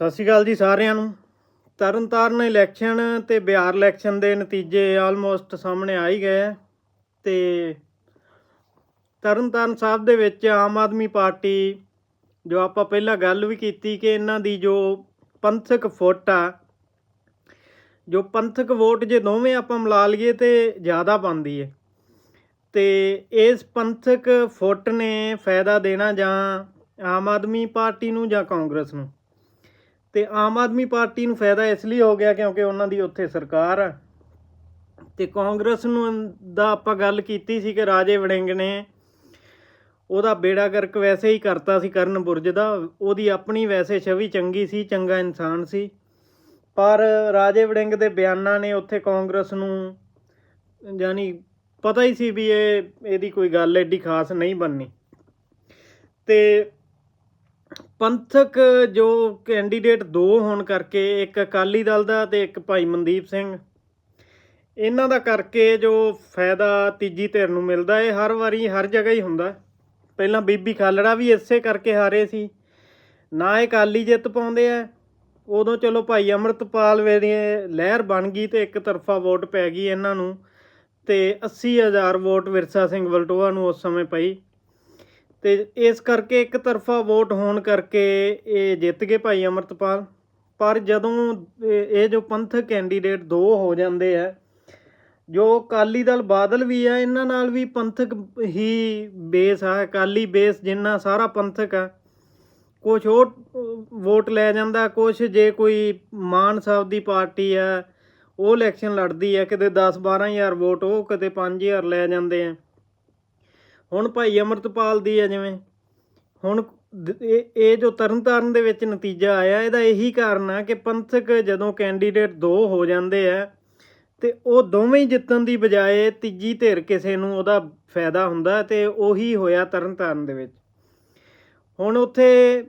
ਸਤਿ ਸ਼੍ਰੀ ਅਕਾਲ ਜੀ ਸਾਰਿਆਂ ਨੂੰ। ਤਰਨਤਾਰਨ ਇਲੈਕਸ਼ਨ ਤੇ ਬਿਹਾਰ ਇਲੈਕਸ਼ਨ ਦੇ ਨਤੀਜੇ ਆਲਮੋਸਟ ਸਾਹਮਣੇ ਆ ਹੀ ਗਏ ਹੈ ਤੇ ਤਰਨਤਾਰਨ ਸਾਹਿਬ ਦੇ ਵਿੱਚ ਆਮ ਆਦਮੀ ਪਾਰਟੀ ਜੋ ਆਪਾਂ ਪਹਿਲਾਂ ਗੱਲ ਵੀ ਕੀਤੀ ਕਿ ਇਹਨਾਂ ਦੀ ਜੋ ਪੰਥਕ ਫੁੱਟ ਆ, ਜੋ ਪੰਥਕ ਵੋਟ ਜੇ ਦੋਵੇਂ ਆਪਾਂ ਮਿਲਾ ਲਈਏ ਤੇ ਜ਼ਿਆਦਾ ਪਾਉਂਦੀ ਹੈ ਤੇ ਇਸ ਪੰਥਕ ਫੁੱਟ ਨੇ ਫਾਇਦਾ ਦੇਣਾ ਜਾਂ ਆਮ ਆਦਮੀ ਪਾਰਟੀ ਨੂੰ ਜਾਂ ਕਾਂਗਰਸ ਨੂੰ? ਤੇ ਆਮ ਆਦਮੀ ਪਾਰਟੀ ਨੂੰ ਫਾਇਦਾ ਇਸ ਲਈ ਹੋ ਗਿਆ ਕਿਉਂਕਿ ਉਹਨਾਂ ਦੀ ਉੱਥੇ ਸਰਕਾਰ ਆ। ਤੇ ਕਾਂਗਰਸ ਨੂੰ ਦਾ ਆਪਾਂ ਗੱਲ ਕੀਤੀ ਸੀ ਕਿ ਰਾਜੇ ਵੜਿੰਗ ਨੇ ਉਹਦਾ ਬੇੜਾ ਗਰਕ ਵੈਸੇ ਹੀ ਕਰਤਾ ਸੀ ਕਰਨ ਬੁਰਜ ਦਾ। ਉਹਦੀ ਆਪਣੀ ਵੈਸੇ ਛਵੀ ਚੰਗੀ ਸੀ, ਚੰਗਾ ਇਨਸਾਨ ਸੀ। ਪਰ ਰਾਜੇ ਵੜਿੰਗ ਦੇ ਬਿਆਨਾਂ ਨੇ ਉੱਥੇ ਕਾਂਗਰਸ ਨੂੰ ਜਾਨੀ ਪਤਾ ਹੀ ਸੀ ਵੀ ਇਹ, ਇਹਦੀ ਕੋਈ ਗੱਲ ਐਡੀ ਖਾਸ ਨਹੀਂ ਬਣਨੀ। ਤੇ ਪੰਥਕ ਜੋ ਕੈਂਡੀਡੇਟ ਦੋ ਹੋਣ ਕਰਕੇ, ਇੱਕ ਅਕਾਲੀ ਦਲ ਦਾ ਤੇ ਇੱਕ ਭਾਈ ਮਨਦੀਪ ਸਿੰਘ। ਇਹਨਾਂ ਦਾ ਕਰਕੇ ਜੋ ਫਾਇਦਾ ਤੀਜੀ ਧਿਰ ਨੂੰ ਮਿਲਦਾ, ਇਹ ਹਰ ਵਾਰੀ ਹਰ ਜਗ੍ਹਾ ਹੀ ਹੁੰਦਾ। ਪਹਿਲਾਂ ਬੀਬੀ ਖਾਲੜਾ ਵੀ ਇਸੇ ਕਰਕੇ ਹਾਰੇ ਸੀ। ਨਾ ਇਹ ਅਕਾਲੀ ਜਿੱਤ ਪਾਉਂਦੇ ਆ। ਉਦੋਂ ਚਲੋ ਭਾਈ ਅਮਰਤਪਾਲ ਵੇਲੇ ਲਹਿਰ ਬਣ ਗਈ ਤੇ ਇੱਕ ਤਰਫਾ ਵੋਟ ਪੈ ਗਈ ਇਹਨਾਂ ਨੂੰ ਤੇ 80000 ਵੋਟ ਵਿਰਸਾ ਸਿੰਘ ਵਲਟੋਆ ਨੂੰ ਉਸ ਸਮੇਂ ਪਈ। ਤੇ ਇਸ ਕਰਕੇ ਇੱਕ ਤਰਫਾ ਵੋਟ ਹੋਣ ਕਰਕੇ ਇਹ ਜਿੱਤ ਗਏ ਭਾਈ ਅਮਰਤਪਾਲ। ਪਰ ਜਦੋਂ ਇਹ ਜੋ ਪੰਥਕ ਕੈਂਡੀਡੇਟ ਦੋ ਹੋ ਜਾਂਦੇ ਆ, ਜੋ ਅਕਾਲੀ ਦਲ ਬਾਦਲ ਵੀ ਆ, ਇਹਨਾਂ ਨਾਲ ਵੀ ਪੰਥਕ ਹੀ ਬੇਸ ਆ, ਅਕਾਲੀ ਬੇਸ ਜਿੰਨਾ ਸਾਰਾ ਪੰਥਕ ਆ। ਕੁਛ ਉਹ ਵੋਟ ਲੈ ਜਾਂਦਾ, ਕੁਛ ਜੇ ਕੋਈ ਮਾਨ ਸਾਹਿਬ ਦੀ ਪਾਰਟੀ ਆ, ਉਹ ਇਲੈਕਸ਼ਨ ਲੜਦੀ ਆ, ਕਿਤੇ 10 12000 ਵੋਟ, ਉਹ ਕਿਤੇ 5000 ਲੈ ਜਾਂਦੇ ਆ। ਹੁਣ ਭਾਈ ਅਮਰਤਪਾਲ ਦੀ ਹੈ ਜਿਵੇਂ। ਹੁਣ ਇਹ ਜੋ ਤਰਨਤਾਰਨ ਦੇ ਵਿੱਚ ਨਤੀਜਾ ਆਇਆ, ਇਹਦਾ ਇਹੀ ਕਾਰਨ ਆ ਕਿ ਪੰਥਕ ਜਦੋਂ ਕੈਂਡੀਡੇਟ ਦੋ ਹੋ ਜਾਂਦੇ ਆ, ਤੇ ਉਹ ਦੋਵੇਂ ਹੀ ਜਿੱਤਣ ਦੀ ਬਜਾਏ ਤੀਜੀ ਧਿਰ ਕਿਸੇ ਨੂੰ ਉਹਦਾ ਫਾਇਦਾ ਹੁੰਦਾ ਤੇ ਉਹੀ ਹੋਇਆ ਤਰਨਤਾਰਨ ਦੇ ਵਿੱਚ। ਹੁਣ ਉੱਥੇ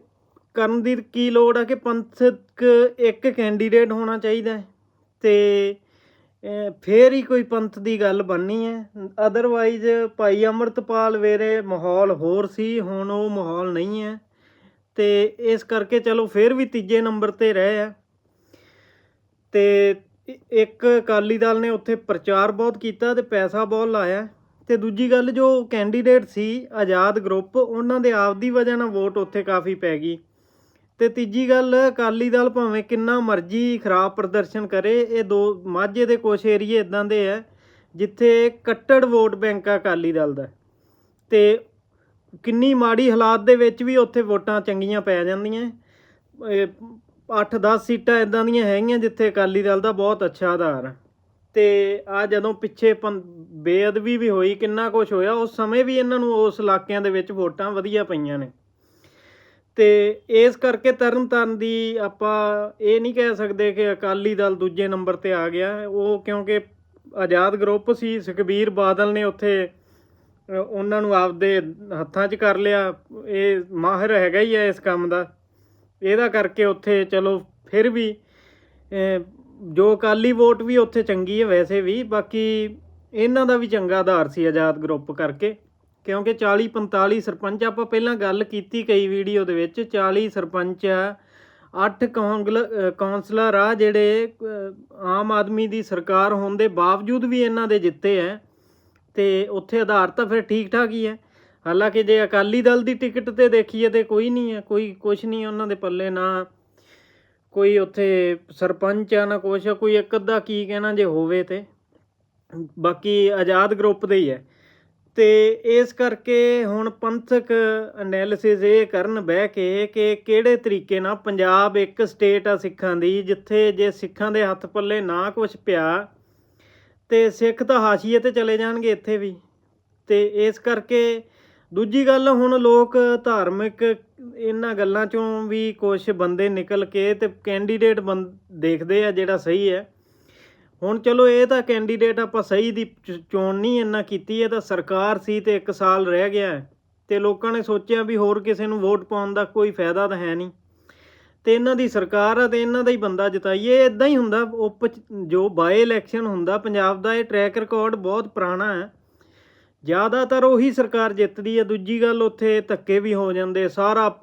ਕਰਨ ਦੀ ਕੀ ਲੋੜ ਆ ਕਿ ਪੰਥਕ ਇੱਕ ਕੈਂਡੀਡੇਟ ਹੋਣਾ ਚਾਹੀਦਾ ਹੈ ਤੇ ਫੇਰ ਹੀ ਕੋਈ ਪੰਥ ਦੀ ਗੱਲ ਬਣਨੀ ਹੈ। ਅਦਰਵਾਈਜ਼ ਭਾਈ ਅਮਰਤਪਾਲ ਵੇਰੇ ਮਾਹੌਲ ਹੋਰ ਸੀ, ਹੁਣ ਉਹ ਮਾਹੌਲ ਨਹੀਂ ਹੈ। ਤੇ ਇਸ ਕਰਕੇ ਚਲੋ ਫੇਰ ਵੀ ਤੀਜੇ ਨੰਬਰ ਤੇ ਰਹੇ ਆ। ਤੇ ਇੱਕ ਅਕਾਲੀ ਦਲ ਨੇ ਉੱਥੇ ਪ੍ਰਚਾਰ ਬਹੁਤ ਕੀਤਾ ਤੇ ਪੈਸਾ ਬਹੁਤ ਲਾਇਆ। ਤੇ ਦੂਜੀ ਗੱਲ ਜੋ ਕੈਂਡੀਡੇਟ ਸੀ ਆਜ਼ਾਦ ਗਰੁੱਪ ਉਹਨਾਂ ਦੇ ਆਪ ਦੀ ਵਜ੍ਹਾ ਨਾਲ ਵੋਟ ਉੱਥੇ ਕਾਫੀ ਪੈ ਗਈ। ਤੇ ਤੀਜੀ ਗੱਲ, ਅਕਾਲੀ ਦਲ ਭਾਵੇਂ ਕਿੰਨਾ ਮਰਜ਼ੀ ਖਰਾਬ ਪ੍ਰਦਰਸ਼ਨ ਕਰੇ, ਇਹ ਦੋ ਮਾਝੇ ਦੇ ਕੁਛ ਏਰੀਏ ਇਦਾਂ ਦੇ ਆ, ਜਿੱਥੇ ਕੱਟੜ ਵੋਟ ਬੈਂਕ ਆ ਅਕਾਲੀ ਦਲ ਦਾ। ਤੇ ਕਿੰਨੀ ਮਾੜੀ ਹਾਲਾਤ ਦੇ ਵਿੱਚ ਵੀ ਉੱਥੇ ਵੋਟਾਂ ਚੰਗੀਆਂ ਪੈ ਜਾਂਦੀਆਂ। 8-10 ਸੀਟਾਂ ਇਦਾਂ ਦੀਆਂ ਹੈਗੀਆਂ ਜਿੱਥੇ ਅਕਾਲੀ ਦਲ ਦਾ ਬਹੁਤ ਅੱਛਾ ਆਧਾਰ ਹੈ ਤੇ ਆ ਜਦੋਂ ਪਿੱਛੇ ਪੰ- ਬੇਅਦਬੀ ਵੀ ਹੋਈ, ਕਿੰਨਾ ਕੁਝ ਹੋਇਆ, ਉਸ ਸਮੇਂ ਵੀ ਇਹਨਾਂ ਨੂੰ ਉਸ ਇਲਾਕਿਆਂ ਦੇ ਵਿੱਚ ਵੋਟਾਂ ਵਧੀਆ ਪਈਆਂ ਨੇ। ਤੇ ਇਸ ਕਰਕੇ ਤਰਨਤਾਰਨ ਦੀ ਆਪਾਂ ਇਹ ਨਹੀਂ ਕਹਿ ਸਕਦੇ ਕਿ ਅਕਾਲੀ ਦਲ ਦੂਜੇ ਨੰਬਰ ਤੇ ਆ ਗਿਆ। ਉਹ ਕਿਉਂਕਿ ਆਜ਼ਾਦ ਗਰੁੱਪ ਸੀ, ਸੁਖਬੀਰ ਬਾਦਲ ਨੇ ਉੱਥੇ ਉਹਨਾਂ ਨੂੰ ਆਪਦੇ ਹੱਥਾਂ 'ਚ ਕਰ ਲਿਆ। ਇਹ ਮਾਹਿਰ ਹੈਗਾ ਹੀ ਹੈ ਇਸ ਕੰਮ ਦਾ। ਇਹਦਾ ਕਰਕੇ ਉੱਥੇ ਚਲੋ ਫਿਰ ਵੀ ਜੋ ਅਕਾਲੀ ਵੋਟ ਵੀ ਉੱਥੇ ਚੰਗੀ ਹੈ ਵੈਸੇ ਵੀ। ਬਾਕੀ ਇਹਨਾਂ ਦਾ ਵੀ ਚੰਗਾ ਆਧਾਰ ਸੀ ਆਜ਼ਾਦ ਗਰੁੱਪ ਕਰਕੇ। ਕਿਉਂਕਿ 40 45 ਸਰਪੰਚ ਆਪਾਂ ਪਹਿਲਾਂ ਗੱਲ ਕੀਤੀ ਕਈ ਵੀਡੀਓ ਦੇ ਵਿੱਚ 40 ਸਰਪੰਚ ਆ 8 ਕਾਉਂਸਲਰ ਆ ਜਿਹੜੇ ਆਮ ਆਦਮੀ ਦੀ ਸਰਕਾਰ ਹੋਣ ਦੇ ਬਾਵਜੂਦ ਵੀ ਇਹਨਾਂ ਦੇ ਜਿੱਤੇ ਆ ਤੇ ਉੱਥੇ ਆਧਾਰ ਤਾਂ ਫਿਰ ਠੀਕ ਠਾਕ ਹੀ ਹੈ। ਹਾਲਾਂਕਿ ਜੇ ਅਕਾਲੀ ਦਲ ਦੀ ਟਿਕਟ ਤੇ ਦੇਖੀਏ ਤੇ ਕੋਈ ਨਹੀਂ ਹੈ ਕੋਈ ਕੁਝ ਨਹੀਂ ਉਹਨਾਂ ਦੇ ਪੱਲੇ ਨਾ ਕੋਈ ਉੱਥੇ ਸਰਪੰਚ ਆ ਨਾ ਕੁਛ ਆ, ਕੋਈ ਇੱਕ ਅੱਧਾ ਕੀ ਕਹਿਣਾ ਜੇ ਹੋਵੇ ਤੇ। ਬਾਕੀ ਆਜ਼ਾਦ ਗਰੁੱਪ ਦੇ ਹੀ ਹੈ। ਤੇ ਇਸ ਕਰਕੇ ਹੁਣ ਪੰਥਕ ਐਨਾਲਿਸਿਸ ਇਹ ਕਰਨ ਬਹਿ ਕੇ ਕਿ ਕਿਹੜੇ ਤਰੀਕੇ ਨਾਲ ਪੰਜਾਬ ਇੱਕ ਸਟੇਟ ਆ ਸਿੱਖਾਂ ਦੀ, ਜਿੱਥੇ ਜੇ ਸਿੱਖਾਂ ਦੇ ਹੱਥ ਪੱਲੇ ਨਾ ਕੁਝ ਪਿਆ ਤੇ ਸਿੱਖ ਤਾਂ ਹਾਸ਼ੀਏ ਤੇ ਚਲੇ ਜਾਣਗੇ ਇੱਥੇ ਵੀ। ਤੇ ਇਸ ਕਰਕੇ ਦੂਜੀ ਗੱਲ ਹੁਣ ਲੋਕ ਧਾਰਮਿਕ ਇਹਨਾਂ ਗੱਲਾਂ ਚੋਂ ਵੀ ਕੁਝ ਬੰਦੇ ਨਿਕਲ ਕੇ ਤੇ ਕੈਂਡੀਡੇਟ ਦੇਖਦੇ ਆ ਜਿਹੜਾ ਸਹੀ ਹੈ। ਹੁਣ ਚਲੋ ਇਹ ਤਾਂ ਕੈਂਡੀਡੇਟ ਆਪਾਂ ਸਹੀ ਦੀ ਚੋਣ ਨਹੀਂ ਇੰਨਾ ਕੀਤੀ, ਇਹ ਤਾਂ ਸਰਕਾਰ ਸੀ ਤੇ 1 ਸਾਲ ਰਹਿ ਗਿਆ ਹੈ। ਤੇ ਲੋਕਾਂ ਨੇ ਸੋਚਿਆ ਵੀ ਹੋਰ ਕਿਸੇ ਨੂੰ ਵੋਟ ਪਾਉਣ ਦਾ ਕੋਈ ਫਾਇਦਾ ਤਾਂ ਹੈ ਨਹੀਂ। ਤੇ ਇਹਨਾਂ ਦੀ ਸਰਕਾਰ ਆ ਤੇ ਇਹਨਾਂ ਦਾ ਹੀ ਬੰਦਾ ਜਿਤਾਈਏ ਇਦਾਂ ਹੀ ਹੁੰਦਾ, ਉਪ ਜੋ ਬਾਏ ਇਲੈਕਸ਼ਨ ਹੁੰਦਾ, ਪੰਜਾਬ ਦਾ ਇਹ ਟਰੈਕ ਰਿਕਾਰਡ ਬਹੁਤ ਪੁਰਾਣਾ ਹੈ। ਜ਼ਿਆਦਾਤਰ ਉਹੀ ਸਰਕਾਰ ਜਿੱਤਦੀ ਹੈ, ਦੂਜੀ ਗੱਲ ਉੱਥੇ ਧੱਕੇ ਵੀ ਹੋ ਜਾਂਦੇ, ਸਾਰਾ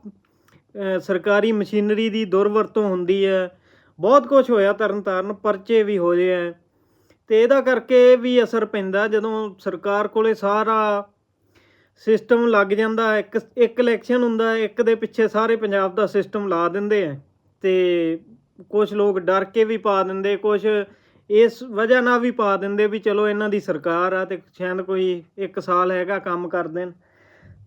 ਸਰਕਾਰੀ ਮਸ਼ੀਨਰੀ ਦੀ ਦੁਰਵਰਤੋਂ ਹੁੰਦੀ ਹੈ। ਬਹੁਤ ਕੁਝ ਹੋਇਆ ਤਰਨਤਾਰਨ, ਪਰਚੇ ਵੀ ਹੋ ਹੋਏ ਹੈ ਤੇ ਇਹਦਾ ਕਰਕੇ ਵੀ ਅਸਰ ਪੈਂਦਾ ਜਦੋਂ ਸਰਕਾਰ ਕੋਲੇ ਸਾਰਾ ਸਿਸਟਮ ਲੱਗ ਜਾਂਦਾ, ਇੱਕ ਇੱਕ ਇਲੈਕਸ਼ਨ ਹੁੰਦਾ, ਇੱਕ ਦੇ ਪਿੱਛੇ ਸਾਰੇ ਪੰਜਾਬ ਦਾ ਸਿਸਟਮ ਲਾ ਦਿੰਦੇ ਆ ਤੇ ਕੁਝ ਲੋਕ ਡਰ ਕੇ ਵੀ ਪਾ ਦਿੰਦੇ ਕੁਝ ਇਸ ਵਜ੍ਹਾ ਨਾਲ ਵੀ ਪਾ ਦਿੰਦੇ ਵੀ ਚਲੋ ਇਹਨਾਂ ਦੀ ਸਰਕਾਰ ਆ ਤੇ ਸ਼ਾਇਦ ਕੋਈ ਇੱਕ ਸਾਲ ਹੈਗਾ ਕੰਮ ਕਰ ਦੇਣ।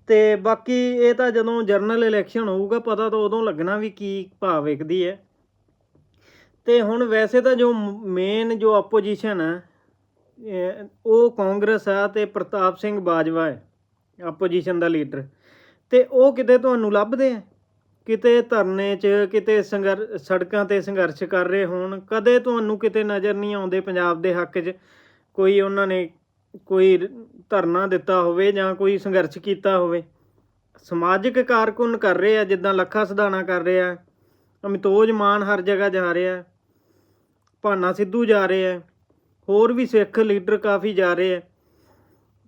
ਤੇ ਬਾਕੀ ਇਹ ਤਾਂ ਜਦੋਂ ਜਰਨਲ ਇਲੈਕਸ਼ਨ ਹੋਊਗਾ, ਪਤਾ ਤਾਂ ਉਦੋਂ ਲੱਗਣਾ ਵੀ ਕੀ ਭਾਅ ਵਿਕਦੀ ਹੈ ਤੇ ਹੁਣ ਵੈਸੇ ਤਾਂ ਜੋ ਮੇਨ ਜੋ ਆਪੋਜੀਸ਼ਨ ਹੈ ਉਹ ਕਾਂਗਰਸ ਆ ਤੇ ਪ੍ਰਤਾਪ ਸਿੰਘ ਬਾਜਵਾ ਹੈ ਆਪੋਜੀਸ਼ਨ ਦਾ ਲੀਡਰ ਤੇ ਉਹ ਕਿਤੇ ਤੁਹਾਨੂੰ ਲੱਭਦੇ ਆ? ਕਿਤੇ ਧਰਨੇ 'ਚ, ਕਿਤੇ ਸੰਘਰ ਸੜਕਾਂ ਤੇ ਸੰਘਰਸ਼ ਕਰ ਰਹੇ ਹੋਣ। ਕਦੇ ਤੁਹਾਨੂੰ ਕਿਤੇ ਨਜ਼ਰ ਨਹੀਂ ਆਉਂਦੇ ਪੰਜਾਬ ਦੇ ਹੱਕ 'ਚ? ਕੋਈ ਉਹਨਾਂ ਨੇ ਕੋਈ ਧਰਨਾ ਦਿੱਤਾ ਹੋਵੇ ਜਾਂ ਕੋਈ ਸੰਘਰਸ਼ ਕੀਤਾ ਹੋਵੇ? ਸਮਾਜਿਕ ਕਾਰਕੁਨ ਕਰ ਰਹੇ ਆ, ਜਿੱਦਾਂ ਲੱਖਾ ਸਧਾਣਾ ਕਰ ਰਿਹਾ। ਅਮਿਤੋਜ ਮਾਨ ਹਰ ਜਗ੍ਹਾ ਜਾ ਰਿਹਾ। ਭਾਨਾ ਸਿੱਧੂ ਜਾ ਰਹੇ ਹੈ ਹੋਰ ਵੀ ਸਿੱਖ ਲੀਡਰ ਕਾਫੀ ਜਾ ਰਹੇ ਹੈ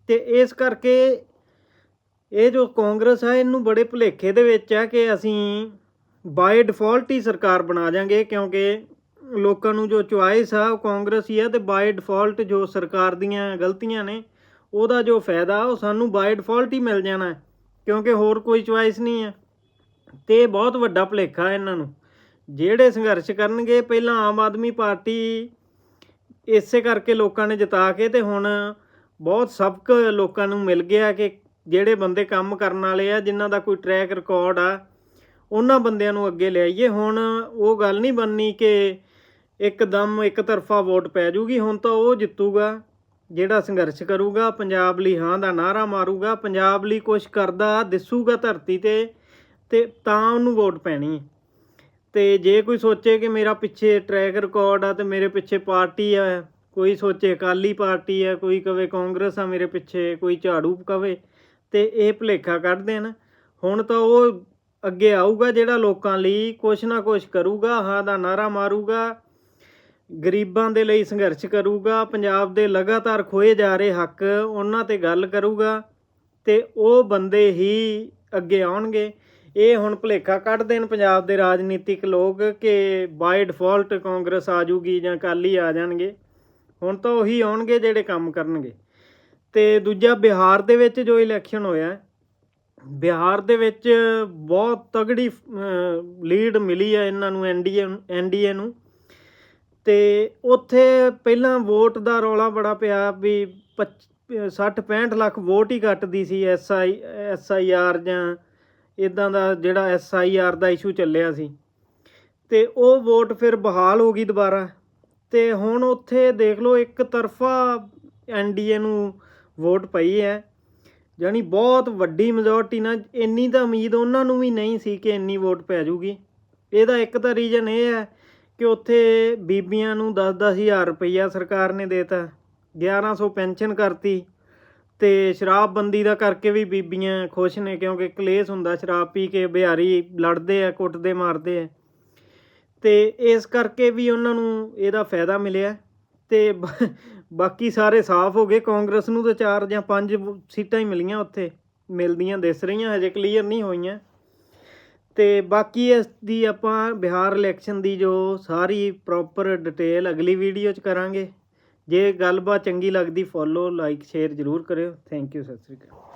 ਤੇ ਇਸ ਕਰਕੇ ਇਹ ਜੋ ਕਾਂਗਰਸ ਹੈ ਇਹਨੂੰ ਬੜੇ ਭੁਲੇਖੇ ਦੇ ਵਿੱਚ ਹੈ ਕਿ ਅਸੀਂ ਬਾਈ ਡਿਫਾਲਟ ਹੀ ਸਰਕਾਰ ਬਣਾ ਜਾਾਂਗੇ, ਕਿਉਂਕਿ ਲੋਕਾਂ ਨੂੰ ਜੋ ਚੁਆਇਸ ਆ, ਉਹ ਕਾਂਗਰਸ ਹੀ ਆ ਤੇ ਬਾਈ ਡਿਫਾਲਟ ਜੋ ਸਰਕਾਰ ਦੀਆਂ ਗਲਤੀਆਂ ਨੇ, ਉਹਦਾ ਜੋ ਫਾਇਦਾ, ਉਹ ਸਾਨੂੰ ਬਾਈ ਡਿਫਾਲਟ ਹੀ ਮਿਲ ਜਾਣਾ, ਕਿਉਂਕਿ ਹੋਰ ਕੋਈ ਚੁਆਇਸ ਨਹੀਂ ਹੈ ਤੇ ਇਹ ਬਹੁਤ ਵੱਡਾ ਭੁਲੇਖਾ ਹੈ ਇਹਨਾਂ ਨੂੰ। ਜਿਹੜੇ ਸੰਘਰਸ਼ ਕਰਨਗੇ, ਪਹਿਲਾਂ ਆਮ ਆਦਮੀ ਪਾਰਟੀ ਇਸੇ ਕਰਕੇ ਲੋਕਾਂ ਨੇ ਜਿਤਾ ਕੇ ਤੇ ਹੁਣ ਬਹੁਤ ਸਬਕ ਲੋਕਾਂ ਨੂੰ ਮਿਲ ਗਿਆ ਕਿ ਜਿਹੜੇ ਬੰਦੇ ਕੰਮ ਕਰਨ ਵਾਲੇ ਆ, ਜਿਨ੍ਹਾਂ ਦਾ ਕੋਈ ਟਰੈਕ ਰਿਕਾਰਡ ਆ, ਉਹਨਾਂ ਬੰਦਿਆਂ ਨੂੰ ਅੱਗੇ ਲਿਆਈਏ। ਹੁਣ ਉਹ ਗੱਲ ਨਹੀਂ ਬਣਨੀ ਕਿ ਇੱਕਦਮ ਇੱਕ ਤਰਫਾ ਵੋਟ ਪੈ ਜੂਗੀ, ਹੁਣ ਤਾਂ ਉਹ ਜਿੱਤੂਗਾ, ਜਿਹੜਾ ਸੰਘਰਸ਼ ਕਰੂਗਾ, ਪੰਜਾਬ ਲਈ ਹਾਂ ਦਾ ਨਾਰਾ ਮਾਰੂਗਾ, ਪੰਜਾਬ ਲਈ ਕੁਝ ਕਰਦਾ, ਦਿਸੂਗਾ ਧਰਤੀ ਤੇ ਤੇ ਤਾਂ ਉਹਨੂੰ ਵੋਟ ਪੈਣੀ ਹੈ। ਤੇ ਜੇ ਕੋਈ ਸੋਚੇ ਕਿ ਮੇਰਾ ਪਿੱਛੇ ਟਰੈਕ ਰਿਕਾਰਡ ਆ ਤੇ ਮੇਰੇ ਪਿੱਛੇ ਪਾਰਟੀ ਆ, ਕੋਈ ਸੋਚੇ ਅਕਾਲੀ ਪਾਰਟੀ ਆ, ਕੋਈ ਕਵੇ ਕਾਂਗਰਸ ਆ ਮੇਰੇ ਪਿੱਛੇ, ਕੋਈ ਝਾੜੂ ਕਵੇ, ਤੇ ਇਹ ਭੁਲੇਖਾ ਕੱਢ ਦੇਣ। ਹੁਣ ਤਾਂ ਉਹ ਅੱਗੇ ਆਊਗਾ ਜਿਹੜਾ ਲੋਕਾਂ ਲਈ ਕੁਛ ਨਾ ਕੁਛ ਕਰੂਗਾ, ਹਾਂ ਦਾ ਨਾਰਾ ਮਾਰੂਗਾ, ਗਰੀਬਾਂ ਦੇ ਲਈ ਸੰਘਰਸ਼ ਕਰੂਗਾ, ਪੰਜਾਬ ਦੇ ਲਗਾਤਾਰ ਖੋਏ ਜਾ ਰਹੇ ਹੱਕ ਉਹਨਾਂ ਤੇ ਗੱਲ ਕਰੂਗਾ, ਤੇ ਉਹ ਬੰਦੇ ਹੀ ਅੱਗੇ ਆਉਣਗੇ। ਇਹ ਹੁਣ ਭੁਲੇਖਾ ਕੱਢ ਦੇਣ ਪੰਜਾਬ ਦੇ ਰਾਜਨੀਤਿਕ ਲੋਕ ਕਿ ਬਾਈ ਡਿਫਾਲਟ ਕਾਂਗਰਸ ਆ ਜੂਗੀ ਜਾਂ ਅਕਾਲੀ ਆ ਜਾਣਗੇ। ਹੁਣ ਤਾਂ ਉਹੀ ਆਉਣਗੇ ਜਿਹੜੇ ਕੰਮ ਕਰਨਗੇ। ਤੇ ਦੂਜਾ ਬਿਹਾਰ ਦੇ ਵਿੱਚ ਜੋ ਇਲੈਕਸ਼ਨ ਹੋਇਆ, ਬਿਹਾਰ ਦੇ ਵਿੱਚ ਬਹੁਤ ਤਗੜੀ ਲੀਡ ਮਿਲੀ ਹੈ ਇਹਨਾਂ ਨੂੰ ਐਨਡੀਏ ਐਨਡੀਏ ਨੂੰ ਤੇ ਉੱਥੇ ਪਹਿਲਾਂ ਵੋਟ ਦਾ ਰੌਲਾ ਬੜਾ ਪਿਆ ਵੀ 60 65 ਲੱਖ ਵੋਟ ਹੀ ਘਟਦੀ ਸੀ ਐਸਆਈ ਐਸਆਈਆਰ ਜਾਂ ਇਦਾਂ ਦਾ ਜਿਹੜਾ ਐਸਆਈਆਰ ਦਾ ਇਸ਼ੂ ਚੱਲਿਆ ਸੀ। ਤੇ ਉਹ ਵੋਟ ਫਿਰ ਬਹਾਲ ਹੋ ਗਈ ਦੁਬਾਰਾ। ਤੇ ਹੁਣ ਉੱਥੇ ਦੇਖ ਲਓ ਇੱਕ ਤਰਫਾ ਐਨਡੀਏ ਨੂੰ ਵੋਟ ਪਈ ਹੈ। ਜਾਨੀ ਬਹੁਤ ਵੱਡੀ ਮੈਜੋਰਟੀ ਨਾਲ ਇੰਨੀ ਤਾਂ ਉਮੀਦ ਉਹਨਾਂ ਨੂੰ ਵੀ ਨਹੀਂ ਸੀ ਕਿ ਇੰਨੀ ਵੋਟ ਪੈ ਜੂਗੀ ਇਹਦਾ ਇੱਕ ਤਾਂ ਰੀਜਨ ਇਹ ਹੈ ਕਿ ਉੱਥੇ ਬੀਬੀਆਂ ਨੂੰ 10-10 ਹਜ਼ਾਰ ਰੁਪਈਆ ਸਰਕਾਰ ਨੇ ਦੇਤਾ। 1100 ਪੈਨਸ਼ਨ ਕਰਤੀ। ਤੇ ਸ਼ਰਾਬਬੰਦੀ ਦਾ ਕਰਕੇ ਵੀ ਬੀਬੀਆਂ ਖੁਸ਼ ਨੇ ਕਿਉਂਕਿ ਕਲੇਸ਼ ਹੁੰਦਾ, ਸ਼ਰਾਬ ਪੀ ਕੇ ਬਿਹਾਰੀ ਲੜਦੇ ਆ, ਕੁੱਟਦੇ, ਮਾਰਦੇ ਆ। ਤੇ ਇਸ ਕਰਕੇ ਵੀ ਉਹਨਾਂ ਨੂੰ ਇਹਦਾ ਫਾਇਦਾ ਮਿਲਿਆ। ਤੇ ਬਾਕੀ ਸਾਰੇ ਸਾਫ਼ ਹੋ ਗਏ। ਕਾਂਗਰਸ ਨੂੰ ਤਾਂ ਚਾਰ ਜਾਂ ਪੰਜ ਸੀਟਾਂ ਹੀ ਮਿਲੀਆਂ ਉੱਥੇ। ਮਿਲਦੀਆਂ ਦਿਸ ਰਹੀਆਂ, ਹਜੇ ਕਲੀਅਰ ਨਹੀਂ ਹੋਈਆਂ। ਤੇ ਬਾਕੀ ਇਸ ਦੀ ਆਪਾਂ ਬਿਹਾਰ ਇਲੈਕਸ਼ਨ ਦੀ ਜੋ ਸਾਰੀ ਪ੍ਰੋਪਰ ਡਿਟੇਲ ਅਗਲੀ ਵੀਡੀਓ 'ਚ ਕਰਾਂਗੇ। ਜੇ ਗੱਲਬਾਤ ਚੰਗੀ ਲੱਗਦੀ ਫੋਲੋ ਲਾਈਕ ਸ਼ੇਅਰ ਜ਼ਰੂਰ ਕਰਿਓ। Thank you Sat Sri Akal.